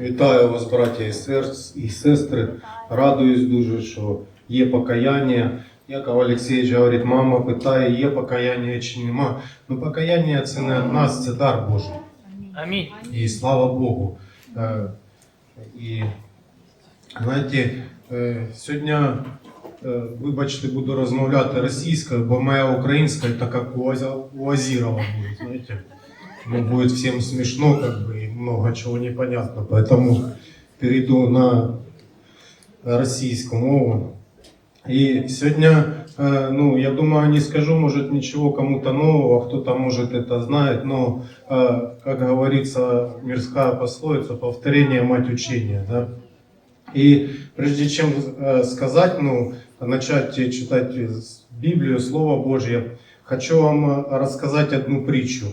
Вітаю вас, браття і серц- і сестри. Радуюсь дуже, що є покаяння. Яков Олексійович говорить, мама питає, є покаяння чи нема. Ну, покаяння це не від нас, це дар Божий. Амінь. І слава Богу. Е, І знаєте, е, сьогодні, е, вибачте, буду розмовляти російською, бо моя українська така як у Азі- у Азірова буде, знаєте. Ну, будет всем смешно, как бы, и много чего непонятно. Поэтому перейду на российскую мову. И сегодня, э, ну, я думаю, не скажу, может, ничего кому-то нового, кто-то, может, это знает, но, э, как говорится, мирская пословица, повторение мать учения, да. И прежде чем э, сказать, ну, начать читать Библию, Слово Божье, хочу вам рассказать одну притчу.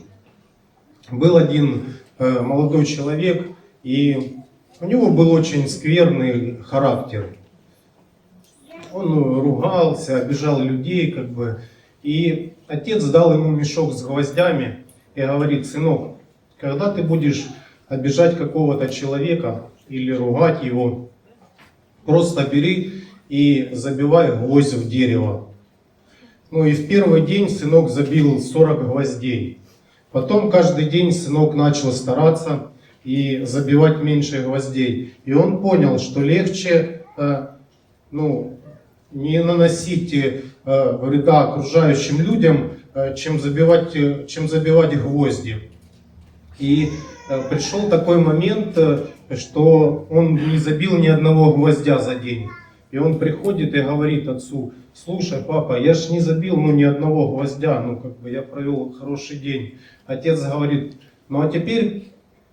Был один молодой человек, и у него был очень скверный характер. Он э, ругался, обижал людей, как бы. И отец дал ему мешок с гвоздями и говорит, сынок, когда ты будешь обижать какого-то человека или ругать его, просто бери и забивай гвоздь в дерево. Ну и в первый день сынок забил 40 гвоздей. Потом каждый день сынок начал стараться и забивать меньше гвоздей. И он понял, что легче э, ну, не наносить э, вреда окружающим людям, э, чем, забивать, э, чем забивать гвозди. И э, пришел такой момент, э, что он не забил ни одного гвоздя за день. И он приходит и говорит отцу, слушай, папа, я ж не забил ну, ни одного гвоздя, ну как бы я провел хороший день. Отец говорит, ну а теперь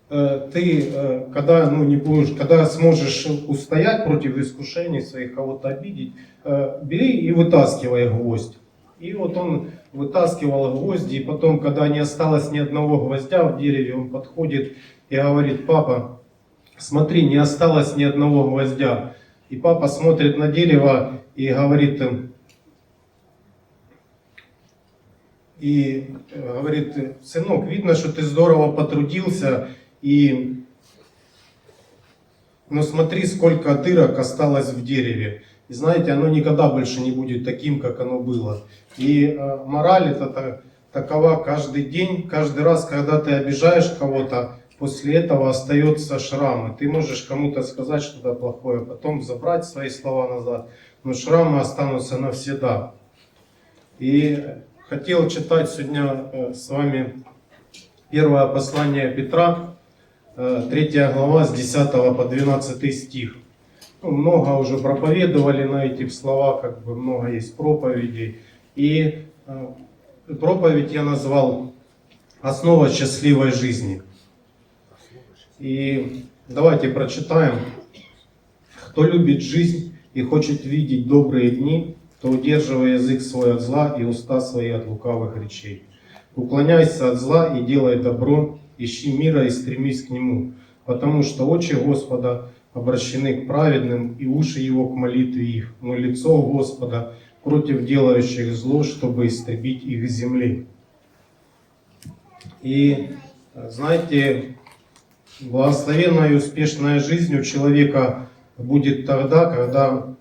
э, ты, э, когда ну, не будешь, когда сможешь устоять против искушений своих, кого-то обидеть, э, бери и вытаскивай гвоздь. И вот он вытаскивал гвозди, и потом, когда не осталось ни одного гвоздя в дереве, он подходит и говорит, папа, смотри, не осталось ни одного гвоздя. И папа смотрит на дерево и говорит, и э, говорит, сынок, видно, что ты здорово потрудился, и но смотри, сколько дырок осталось в дереве. И знаете, оно никогда больше не будет таким, как оно было. И э, мораль это та- такова каждый день, каждый раз, когда ты обижаешь кого-то, после этого остается шрам. И ты можешь кому-то сказать что-то плохое, потом забрать свои слова назад, но шрамы останутся навсегда. И хотел читать сегодня э, с вами первое послание Петра, э, 3 глава с 10 по 12 стих. Ну, много уже проповедовали на эти слова, как бы много есть проповедей. И э, проповедь я назвал «Основа счастливой жизни». И давайте прочитаем. Кто любит жизнь и хочет видеть добрые дни, то удерживай язык свой от зла и уста свои от лукавых речей. Уклоняйся от зла и делай добро, ищи мира и стремись к нему, потому что очи Господа обращены к праведным и уши его к молитве их, но лицо Господа против делающих зло, чтобы истребить их с земли. И знаете, благословенная и успешная жизнь у человека будет тогда, когда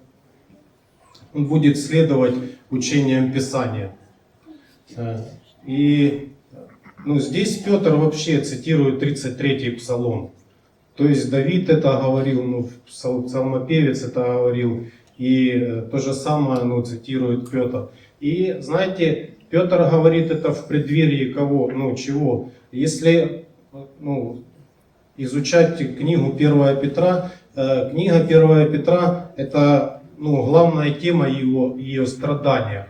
он будет следовать учениям Писания. Э, И ну, здесь Петр вообще цитирует 33-й псалом. То есть Давид это говорил, ну, псалмопевец это говорил, и э, то же самое ну, цитирует Петр. И знаете, Петр говорит это в преддверии кого? Ну, чего? Если ну, изучать книгу 1 Петра, э, книга 1 Петра это ну, главная тема его, ее страдания.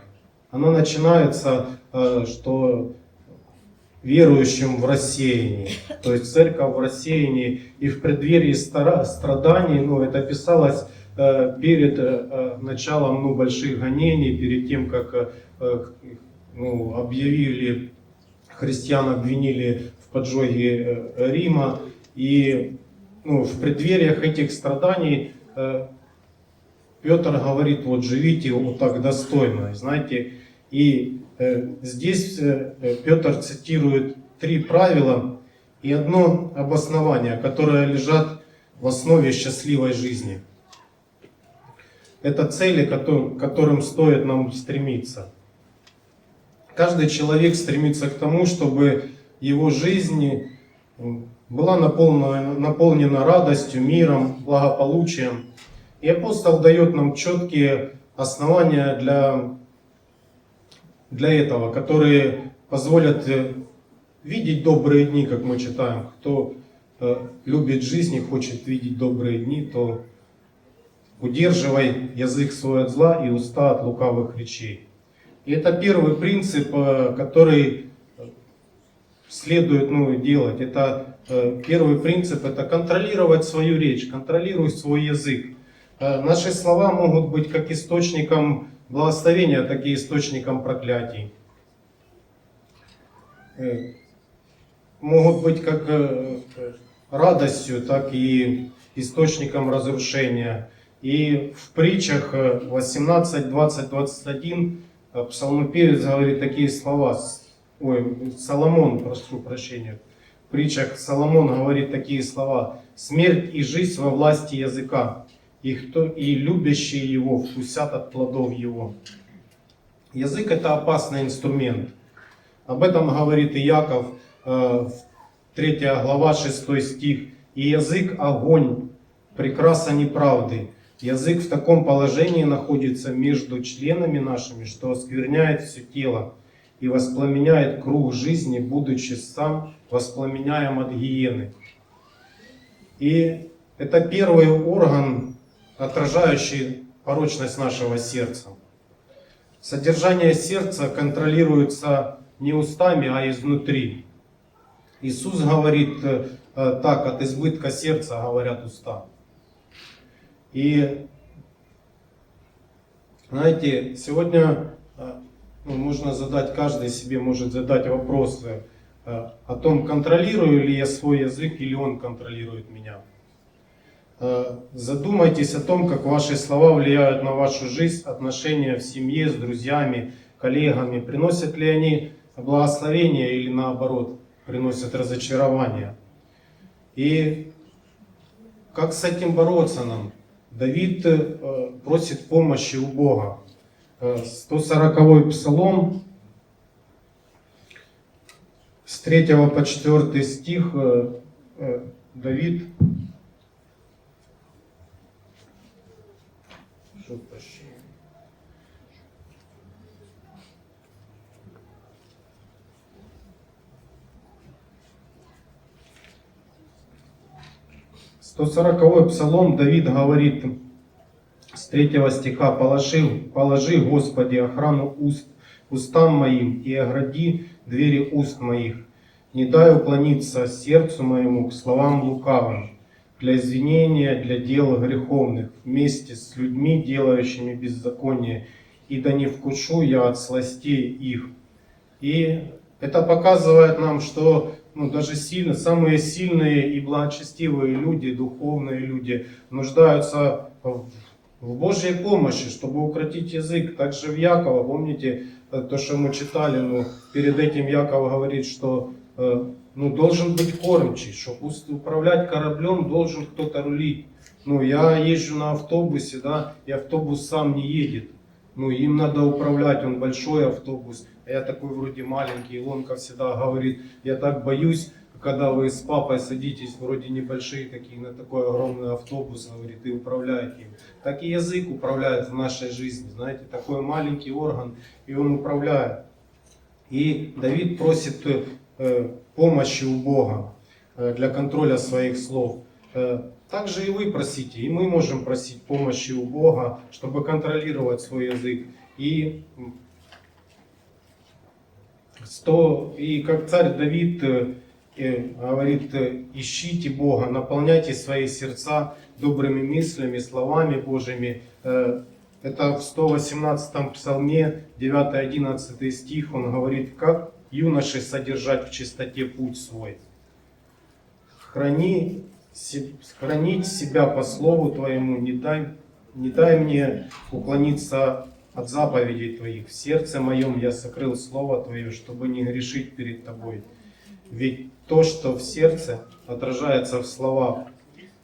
Она начинается, э, что верующим в рассеянии, то есть церковь в рассеянии и в преддверии страданий, ну, это писалось э, перед началом ну, больших гонений, перед тем, как ну, объявили, христиан обвинили в поджоге Рима, и ну, в преддвериях этих страданий э, Петр говорит, вот живите вот так достойно, знаете, и э, здесь э, Петр цитирует три правила и одно обоснование, которые лежат в основе счастливой жизни. Это цели, к которым стоит нам стремиться. Каждый человек стремится к тому, чтобы его жизнь была наполнена, наполнена радостью, миром, благополучием. И апостол дает нам четкие основания для, для этого, которые позволят видеть добрые дни, как мы читаем. Кто э, любит жизнь и хочет видеть добрые дни, то удерживай язык свой от зла и уста от лукавых речей. И это первый принцип, э, который следует ну, делать. Это первый принцип, это контролировать свою речь, контролируй свой язык. Э, Наши слова могут быть как источником благословения, так и источником проклятий. Э, Могут быть как э, э, радостью, так и источником разрушения. И в притчах э, 18, 20, 21 э, псалмопевец говорит такие слова. Ой, Соломон, прошу прощения. Притчах Соломон говорит такие слова. «Смерть и жизнь во власти языка, и, кто, и любящие его вкусят от плодов его». Язык – это опасный инструмент. Об этом говорит и Яков, э, 3 глава, 6 стих. «И язык – огонь, прекраса неправды. Язык в таком положении находится между членами нашими, что оскверняет все тело и воспламеняет круг жизни, будучи сам воспламеняем от гиены». И это первый орган, отражающий порочность нашего сердца. Содержание сердца контролируется не устами, а изнутри. Иисус говорит э, так, от избытка сердца говорят уста. И знаете, сегодня э, ну, можно задать, каждый себе может задать вопросы о том, контролирую ли я свой язык или он контролирует меня. Э, Задумайтесь о том, как ваши слова влияют на вашу жизнь, отношения в семье, с друзьями, коллегами. Приносят ли они благословение или наоборот приносят разочарование. И как с этим бороться нам? Давид э, просит помощи у Бога. Э, 140 псалом, с 3 по 4 стих э, э, Давид. Сто сороковой псалом Давид говорит с третьего стиха «Положи, положи, Господи, охрану уст, устам моим и огради двери уст моих. Не дай уклониться сердцу моему к словам лукавым, для извинения, для дел греховных, вместе с людьми, делающими беззаконие, и да не вкушу я от сластей их». И это показывает нам, что ну, даже сильно, самые сильные и благочестивые люди, духовные люди, нуждаются в, в Божьей помощи, чтобы укротить язык. Также в Якова, помните, э, то, что мы читали, ну, перед этим Яков говорит, что э, ну, должен быть кормчий, чтобы управлять кораблем должен кто-то рулить. Ну, я езжу на автобусе, да, и автобус сам не едет. Ну, им надо управлять, он большой автобус, а я такой вроде маленький. Илонка всегда говорит, я так боюсь, когда вы с папой садитесь, вроде небольшие такие, на такой огромный автобус, говорит, и управляете им. Так и язык управляет в нашей жизни, знаете, такой маленький орган, и он управляет. И Давид просит э, помощи у Бога э, для контроля своих слов. Э, также и вы просите, и мы можем просить помощи у Бога, чтобы контролировать свой язык. И, м, сто, и как царь Давид э, э, говорит, э, ищите Бога, наполняйте свои сердца добрыми мыслями, словами Божьими. Э, Это в 118 псалме, 9-11 стих, он говорит, как юноши содержать в чистоте путь свой. Храни, хранить себя по слову Твоему, не дай, не дай мне уклониться от заповедей Твоих. В сердце моем я сокрыл Слово Твое, чтобы не грешить перед Тобой. Ведь то, что в сердце, отражается в словах.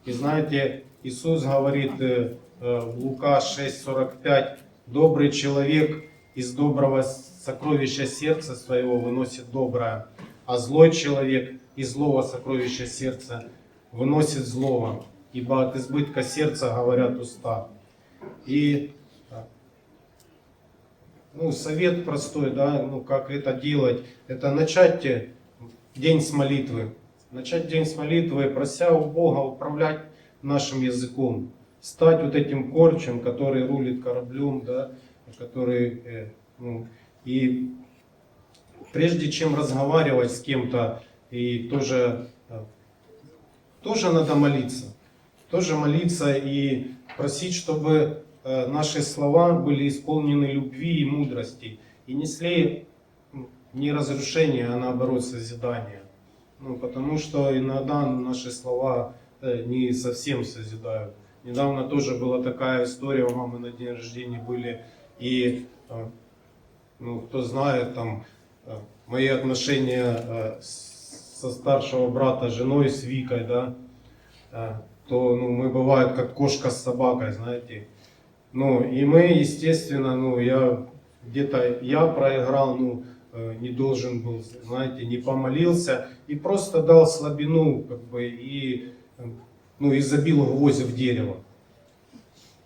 И знаете, Иисус говорит э, э, в Лука 6:45, добрый человек из доброго сокровища сердца своего выносит доброе, а злой человек из злого сокровища сердца выносит злого, ибо от избытка сердца говорят уста. И э, ну, совет простой, да, ну, как это делать, это начать день с молитвы. Начать день с молитвы, прося у Бога управлять нашим языком. Стать вот этим корчем, который рулит кораблем, да, который, э, ну, и прежде чем разговаривать с кем-то, и тоже, э, тоже надо молиться. Тоже молиться и просить, чтобы э, наши слова были исполнены любви и мудрости и несли не разрушение, а наоборот созидание. Ну, потому что иногда наши слова э, не совсем созидают. Недавно тоже была такая история, у мамы на день рождения были, и, э, ну, кто знает, там, э, мои отношения со старшего брата женой, с Викой, да, то ну, мы бывает как кошка с собакой, знаете. Ну, и мы, естественно, ну, я где-то я проиграл, ну, не должен был, знаете, не помолился и просто дал слабину, как бы, и, э, ну, и забил гвоздь в дерево.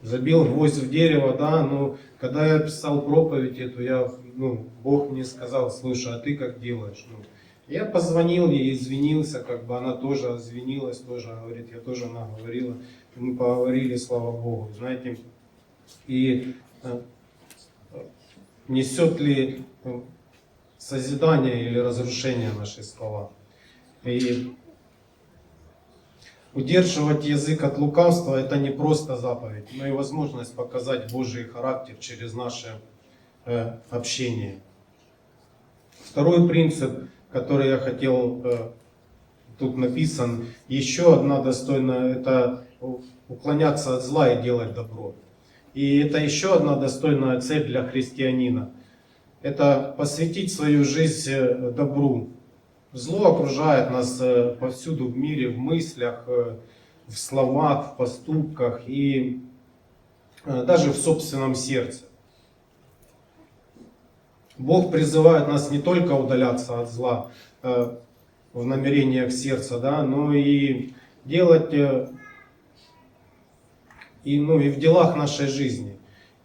Забил гвоздь в дерево, да, но когда я писал проповедь эту, я, ну, Бог мне сказал, слушай, а ты как делаешь? Ну, я позвонил ей, извинился, как бы она тоже извинилась, тоже говорит, я тоже она говорила, мы поговорили, слава Богу, знаете, и э, несет ли созидание или разрушение наши слова. И удерживать язык от лукавства это не просто заповедь, но и возможность показать Божий характер через наше э, общение. Второй принцип, который я хотел, э, тут написан, еще одна достойная, это уклоняться от зла и делать добро. И это еще одна достойная цель для христианина. Это посвятить свою жизнь э, добру. Зло окружает нас э, повсюду в мире, в мыслях, э, в словах, в поступках и даже в собственном сердце. Бог призывает нас не только удаляться от зла в намерениях сердца, да, но и делать и, ну, и в делах нашей жизни.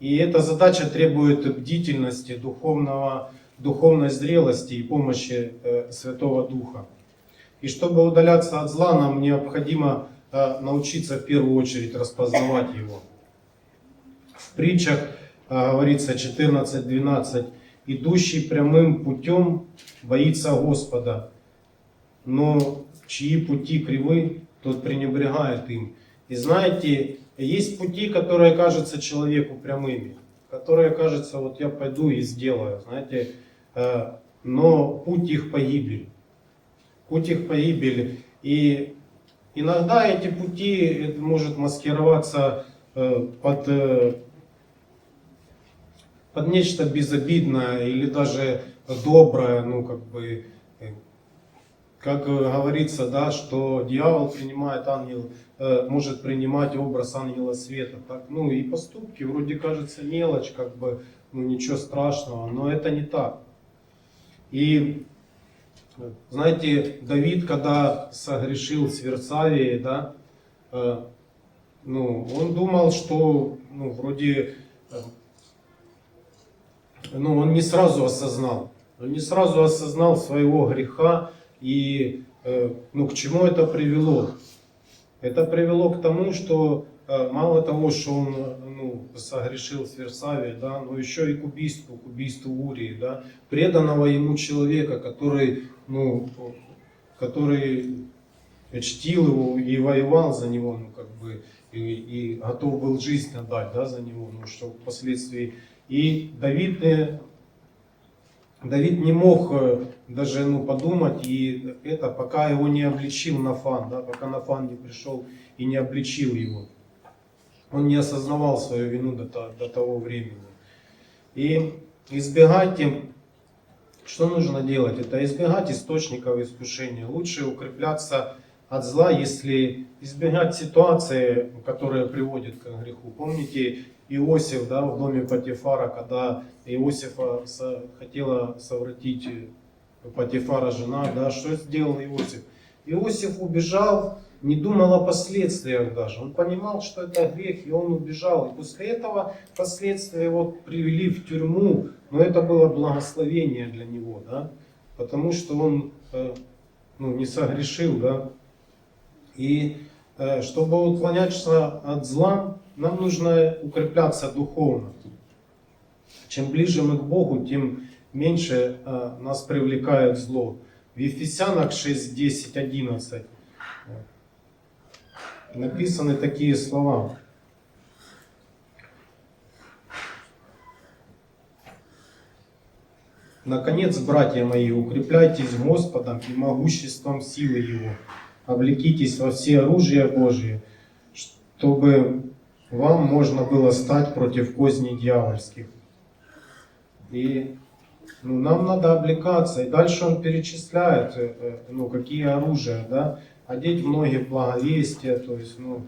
И эта задача требует бдительности, духовного, духовной зрелости и помощи э, Святого Духа. И чтобы удаляться от зла, нам необходимо э, научиться в первую очередь распознавать его. В притчах э, говорится 14.12 идущий прямым путем боится Господа, но чьи пути кривы, тот пренебрегает им. И знаете, есть пути, которые кажутся человеку прямыми, которые кажутся, вот я пойду и сделаю, знаете, э, но путь их погибель. Путь их погибель. И иногда эти пути это может маскироваться э, под э, под нечто безобидное или даже доброе, ну как бы, как э, говорится, да, что дьявол принимает ангел, э, может принимать образ ангела света. Так, ну и поступки вроде кажется мелочь, как бы, ну ничего страшного, но это не так. И знаете, Давид, когда согрешил с Версавией, да, э, ну, он думал, что, ну, вроде, э, ну, он не сразу осознал. Он не сразу осознал своего греха и э, ну, к чему это привело. Это привело к тому, что э, мало того, что он ну, согрешил с Версавией, да, но еще и к убийству, к убийству Урии, да, преданного ему человека, который, ну, который чтил его и воевал за него, ну, как бы, и, и готов был жизнь отдать, да, за него, ну, что впоследствии. И Давид, э, Давид не мог э, даже, ну, подумать, и это, пока его не обличил Нафан, да, пока Нафан не пришел и не обличил его. Он не осознавал свою вину до, до того времени. И избегайте, что нужно делать? Это избегать источников искушения. Лучше укрепляться от зла, если избегать ситуации, которая приводит к греху. Помните Иосиф да, в доме Патифара, когда Иосифа хотела совратить Патифара жена, да, что сделал Иосиф? Иосиф убежал, не думал о последствиях даже. Он понимал, что это грех, и он убежал. И после этого последствия его привели в тюрьму, но это было благословение для него, да, потому что он э, ну, не согрешил, да. И э, чтобы уклоняться от зла, нам нужно укрепляться духовно. Чем ближе мы к Богу, тем меньше э, нас привлекает зло. В Ефесянах 6, 10, 11 э, написаны такие слова. Наконец, братья мои, укрепляйтесь Господом и могуществом силы Его. Облекитесь во все оружие Божие, чтобы вам можно было стать против козней дьявольских. И ну, нам надо облекаться. И дальше он перечисляет, ну, какие оружия, да, одеть в ноги благовестия, то есть, ну,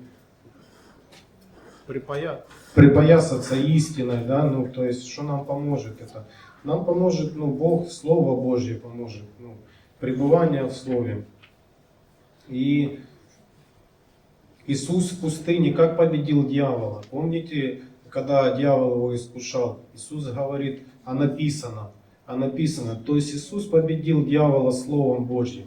припая... припоясаться истиной, да, ну, то есть, что нам поможет это? Нам поможет, ну, Бог, Слово Божье поможет, ну, пребывание в Слове. И Иисус в пустыне как победил дьявола? Помните, когда дьявол его искушал? Иисус говорит, а написано, а написано. То есть Иисус победил дьявола Словом Божьим.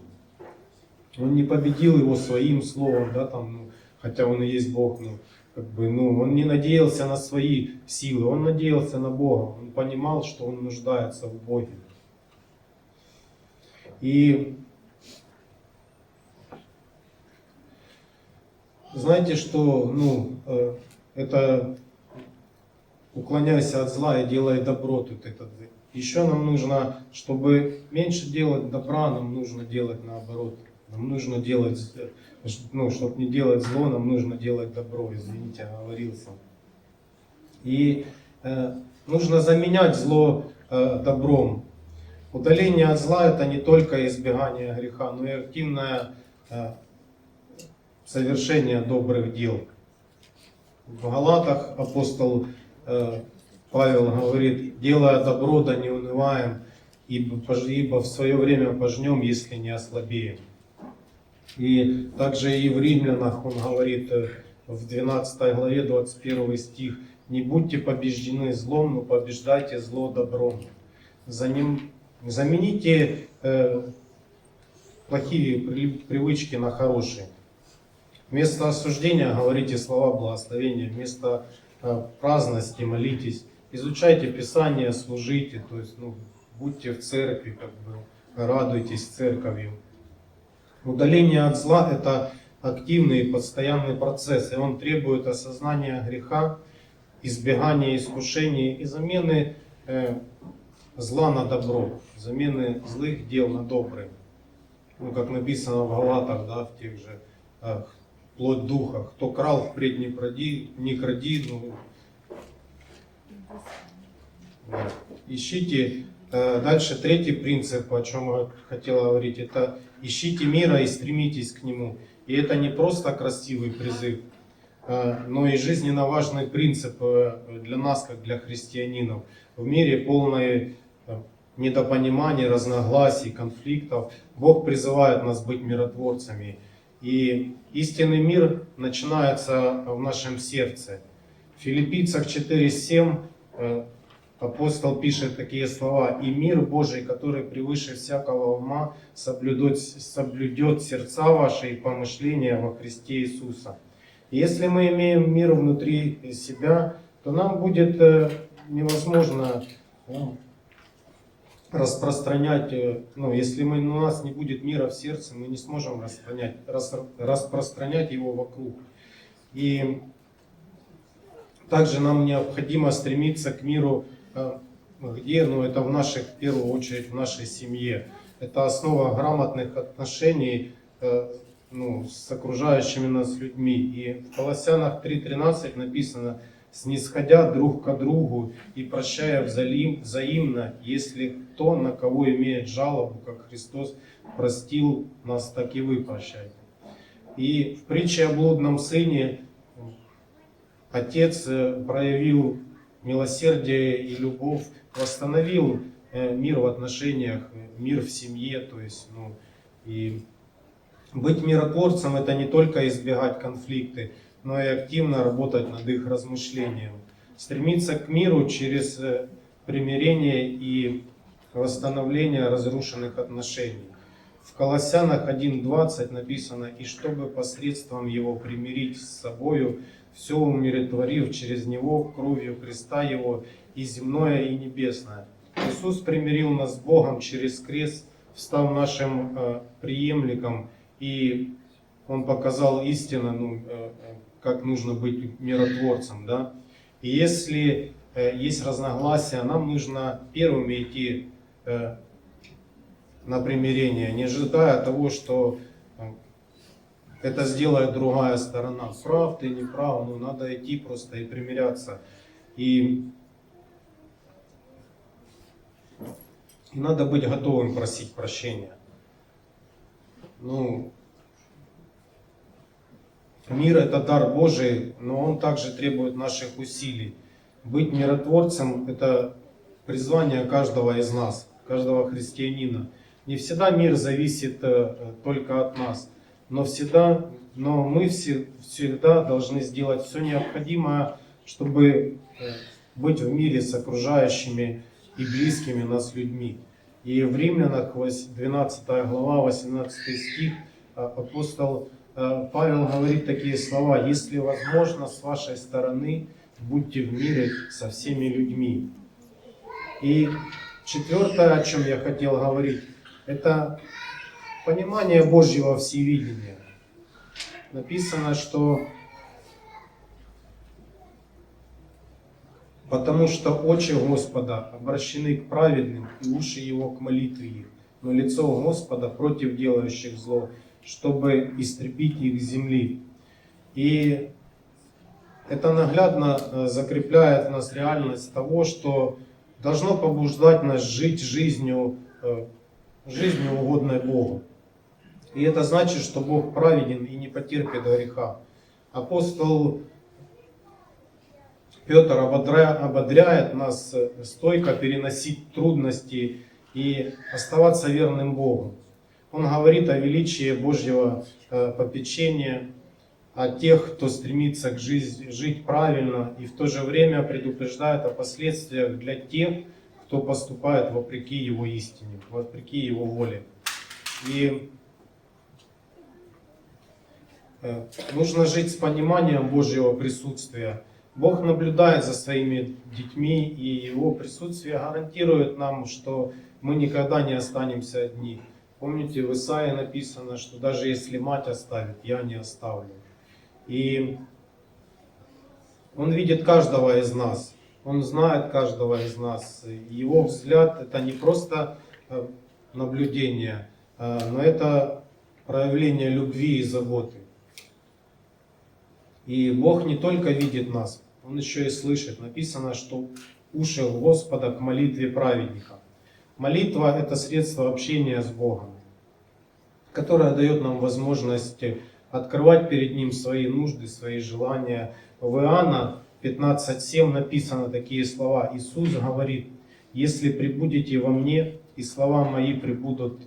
Он не победил его своим словом, да, там, ну, хотя он и есть Бог, ну, как бы, ну, он не надеялся на свои силы, он надеялся на Бога. Он понимал, что он нуждается в Боге. И знаете, что, ну, э, это уклоняйся от зла и делай добро. Тут это. Еще нам нужно, чтобы меньше делать добра, нам нужно делать наоборот. Нам нужно делать, ну, чтобы не делать зло, нам нужно делать добро. Извините, оговорился. И э, нужно заменять зло э, добром. Удаление от зла это не только избегание греха, но и активное э, совершение добрых дел. В Галатах апостол э, Павел говорит, делая добро, да не унываем, ибо, в свое время пожнем, если не ослабеем. И также и в Римлянах он говорит э, в 12 главе 21 стих, не будьте побеждены злом, но побеждайте зло добром. За ним, замените э, плохие при- привычки на хорошие. Вместо осуждения говорите слова благословения, вместо э, праздности молитесь, изучайте Писание, служите, то есть ну, будьте в церкви, как бы радуйтесь церковью. Удаление от зла – это активный и постоянный процесс, и он требует осознания греха, избегания искушений и замены э, зла на добро, замены злых дел на добрые. Ну, как написано в Галатах, да, в тех же э, плоть духа. Кто крал, впредь не кради, не кради, ну. Ищите, э, дальше третий принцип, о чем я хотел говорить, это ищите мира и стремитесь к нему. И это не просто красивый призыв, э, но и жизненно важный принцип э, для нас, как для христианинов. В мире полной э, недопониманий, разногласий, конфликтов, Бог призывает нас быть миротворцами. И истинный мир начинается в нашем сердце. В Филиппийцах 4.7 э, апостол пишет такие слова. «И мир Божий, который превыше всякого ума, соблюдет, соблюдет сердца ваши и помышления во Христе Иисуса». Если мы имеем мир внутри себя, то нам будет э, невозможно распространять, э, ну, если мы, у нас не будет мира в сердце, мы не сможем распространять, рас- распространять его вокруг. И также нам необходимо стремиться к миру, э, где, ну, это в нашей, в первую очередь, в нашей семье. Это основа грамотных отношений э, ну, с окружающими нас людьми. И в Колоссянах 3.13 написано, снисходя друг к другу и прощая взаим- взаимно, если кто на кого имеет жалобу, как Христос простил нас, так и вы прощайте. И в притче о блудном сыне отец э, проявил милосердие и любовь, восстановил э, мир в отношениях, э, мир в семье, то есть, ну, и быть миротворцем это не только избегать конфликты, но и активно работать над их размышлением. Стремиться к миру через э, примирение и восстановление разрушенных отношений. В Колоссянах 1.20 написано, «И чтобы посредством его примирить с собою, все умиротворив через него кровью креста его и земное, и небесное». Иисус примирил нас с Богом через крест, став нашим э, преемником, и Он показал истинно, ну, э, э, как нужно быть миротворцем. Да? И если э, есть разногласия, нам нужно первыми идти э, на примирение, не ожидая того, что э, это сделает другая сторона. Прав ты, не прав, ну надо идти просто и примиряться. И, и надо быть готовым просить прощения. Ну, мир это дар Божий, но он также требует наших усилий. Быть миротворцем это призвание каждого из нас, каждого христианина. Не всегда мир зависит э, только от нас, но всегда, но мы все, всегда должны сделать все необходимое, чтобы э, быть в мире с окружающими и близкими нас людьми. И в Римлянах 12 глава, 18 стих э, апостол Павел говорит такие слова, если возможно с вашей стороны, будьте в мире со всеми людьми. И четвертое, о чем я хотел говорить, это понимание Божьего всевидения. Написано, что потому что очи Господа обращены к праведным и уши Его к молитве их, но лицо Господа против делающих зло, чтобы истребить их с земли. И это наглядно э, закрепляет в нас реальность того, что должно побуждать нас жить жизнью, э, жизнью угодной Богу. И это значит, что Бог праведен и не потерпит греха. Апостол Петр ободря- ободряет нас э, стойко переносить трудности и оставаться верным Богу. Он говорит о величии Божьего э, попечения, о тех, кто стремится к жизни, жить правильно, и в то же время предупреждает о последствиях для тех, кто поступает вопреки его истине, вопреки его воле. И э, нужно жить с пониманием Божьего присутствия. Бог наблюдает за своими детьми, и Его присутствие гарантирует нам, что мы никогда не останемся одни. Помните, в Исаии написано, что даже если мать оставит, я не оставлю. И Он видит каждого из нас, Он знает каждого из нас. Его взгляд это не просто э, наблюдение, э, но это проявление любви и заботы. И Бог не только видит нас, Он еще и слышит. Написано, что уши Господа к молитве праведника. Молитва – это средство общения с Богом, которое дает нам возможность открывать перед Ним свои нужды, свои желания. В Иоанна 15.7 написано такие слова. Иисус говорит, «Если прибудете во мне, и слова мои прибудут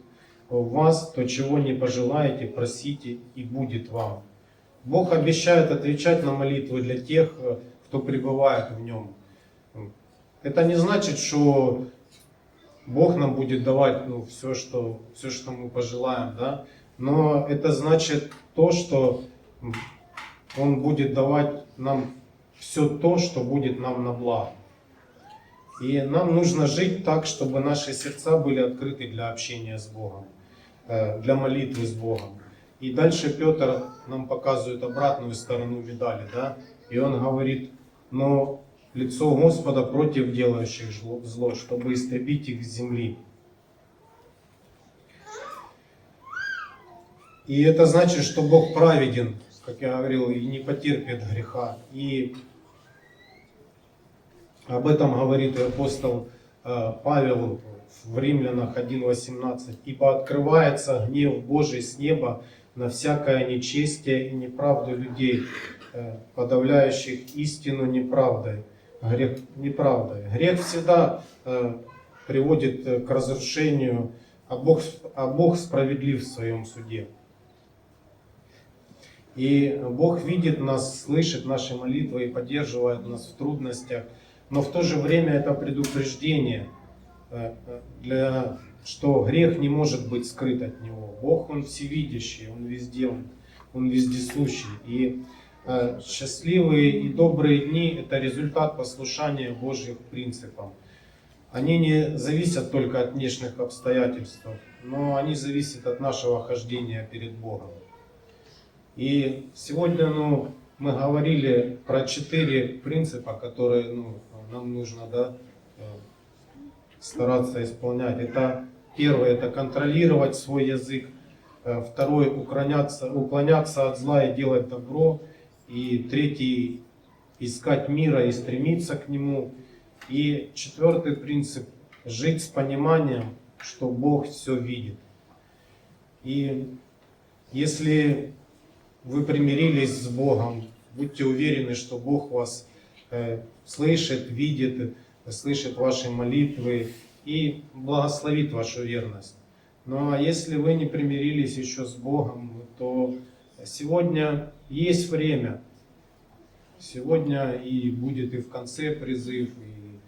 в вас, то чего не пожелаете, просите, и будет вам». Бог обещает отвечать на молитвы для тех, кто пребывает в Нем. Это не значит, что Бог нам будет давать ну, все, что, все, что мы пожелаем, да? но это значит то, что Он будет давать нам все то, что будет нам на благо. И нам нужно жить так, чтобы наши сердца были открыты для общения с Богом, э, для молитвы с Богом. И дальше Петр нам показывает обратную сторону медали, да? И он говорит, но лицо Господа против делающих зло, чтобы истребить их с земли. И это значит, что Бог праведен, как я говорил, и не потерпит греха. И об этом говорит апостол э, Павел в Римлянах 1.18. «Ибо открывается гнев Божий с неба на всякое нечестие и неправду людей, э, подавляющих истину неправдой. Грех неправдой. Грех всегда э, приводит э, к разрушению, а Бог, а Бог справедлив в своем суде. И Бог видит нас, слышит наши молитвы и поддерживает нас в трудностях. Но в то же время это предупреждение, э, для, что грех не может быть скрыт от Него. Бог, Он всевидящий, Он везде, Он, он вездесущий. И счастливые и добрые дни – это результат послушания Божьих принципам. Они не зависят только от внешних обстоятельств, но они зависят от нашего хождения перед Богом. И сегодня ну, мы говорили про четыре принципа, которые ну, нам нужно да, э, стараться исполнять. Это первое, это контролировать свой язык. Э, Второй, уклоняться, уклоняться от зла и делать добро. И третий, искать мира и стремиться к нему. И четвертый принцип, жить с пониманием, что Бог все видит. И если вы примирились с Богом, будьте уверены, что Бог вас э, слышит, видит, слышит ваши молитвы и благословит вашу верность. Ну а если вы не примирились еще с Богом, то сегодня есть время. Сегодня и будет и в конце призыв, и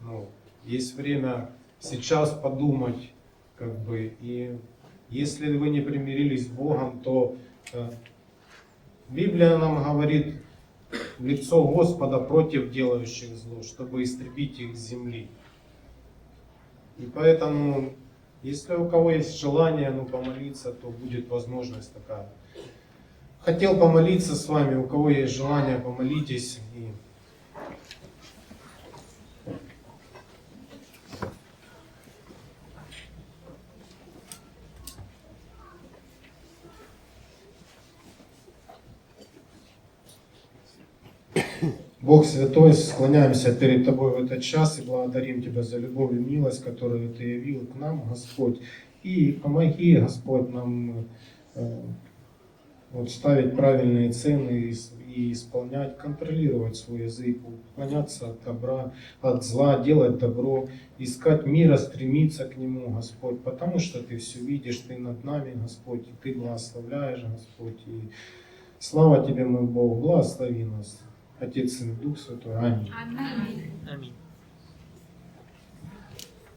ну, есть время сейчас подумать, как бы, и если вы не примирились с Богом, то э, Библия нам говорит лицо Господа против делающих зло, чтобы истребить их с земли. И поэтому, если у кого есть желание ну, помолиться, то будет возможность такая. Хотел помолиться с вами, у кого есть желание, помолитесь. И Бог Святой, склоняемся перед Тобой в этот час и благодарим Тебя за любовь и милость, которую Ты явил к нам, Господь. И помоги, Господь, нам э, вот, ставить правильные цены и, исполнять, контролировать свой язык, уклоняться от добра, от зла, делать добро, искать мира, стремиться к нему, Господь, потому что Ты все видишь, Ты над нами, Господь, и Ты благословляешь, Господь. И слава Тебе, мой Бог, благослови нас. Отец и Дух Святой. Аминь. Аминь.